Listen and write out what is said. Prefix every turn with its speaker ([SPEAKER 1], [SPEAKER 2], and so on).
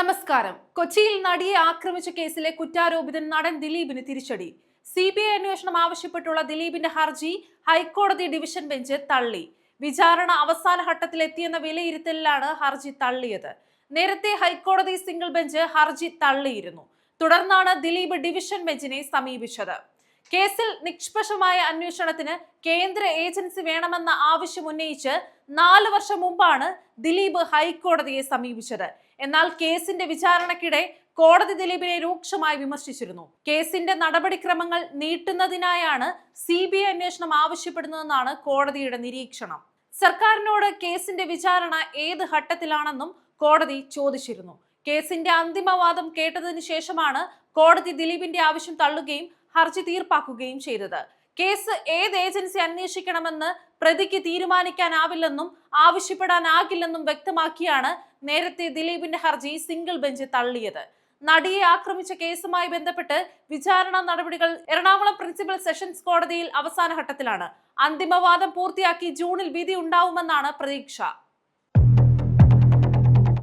[SPEAKER 1] നമസ്കാരം. കൊച്ചിയിൽ നടിയെ ആക്രമിച്ച കേസിലെ കുറ്റാരോപിതൻ നടൻ ദിലീപിന് തിരിച്ചടി. സി ബി ഐ അന്വേഷണം ആവശ്യപ്പെട്ടുള്ള ദിലീപിന്റെ ഹർജി ഹൈക്കോടതി ഡിവിഷൻ ബെഞ്ച് തള്ളി. വിചാരണ അവസാന ഘട്ടത്തിലെത്തിയെന്ന വിലയിരുത്തലിലാണ് ഹർജി തള്ളിയത്. നേരത്തെ ഹൈക്കോടതി സിംഗിൾ ബെഞ്ച് ഹർജി തള്ളിയിരുന്നു. തുടർന്നാണ് ദിലീപ് ഡിവിഷൻ ബെഞ്ചിനെ സമീപിച്ചത്. കേസിൽ നിഷ്പക്ഷമായ അന്വേഷണത്തിന് കേന്ദ്ര ഏജൻസി വേണമെന്ന ആവശ്യം ഉന്നയിച്ച് നാല് വർഷം മുമ്പാണ് ദിലീപ് ഹൈക്കോടതിയെ സമീപിച്ചത്. എന്നാൽ കേസിന്റെ വിചാരണക്കിടെ കോടതി ദിലീപിനെ രൂക്ഷമായി വിമർശിച്ചിരുന്നു. കേസിന്റെ നടപടിക്രമങ്ങൾ നീട്ടുന്നതിനായാണ് സി ബി ഐ അന്വേഷണം ആവശ്യപ്പെടുന്നതെന്നാണ് കോടതിയുടെ നിരീക്ഷണം. സർക്കാരിനോട് കേസിന്റെ വിചാരണ ഏത് ഘട്ടത്തിലാണെന്നും കോടതി ചോദിച്ചിരുന്നു. കേസിന്റെ അന്തിമവാദം കേട്ടതിനു ശേഷമാണ് കോടതി ദിലീപിന്റെ ആവശ്യം തള്ളുകയും ഹർജി തീർപ്പാക്കുകയും ചെയ്തത്. കേസ് ഏത് ഏജൻസി അന്വേഷിക്കണമെന്ന് പ്രതിക്ക് തീരുമാനിക്കാനാവില്ലെന്നും ആവശ്യപ്പെടാനാകില്ലെന്നും വ്യക്തമാക്കിയാണ് നേരത്തെ ദിലീപിന്റെ ഹർജി സിംഗിൾ ബെഞ്ച് തള്ളിയത്. നടിയെ ആക്രമിച്ച കേസുമായി ബന്ധപ്പെട്ട് വിചാരണ നടപടികൾ എറണാകുളം പ്രിൻസിപ്പൽ സെഷൻസ് കോടതിയിൽ അവസാന ഘട്ടത്തിലാണ്. അന്തിമവാദം പൂർത്തിയാക്കി ജൂണിൽ വിധി ഉണ്ടാവുമെന്നാണ് പ്രതീക്ഷ.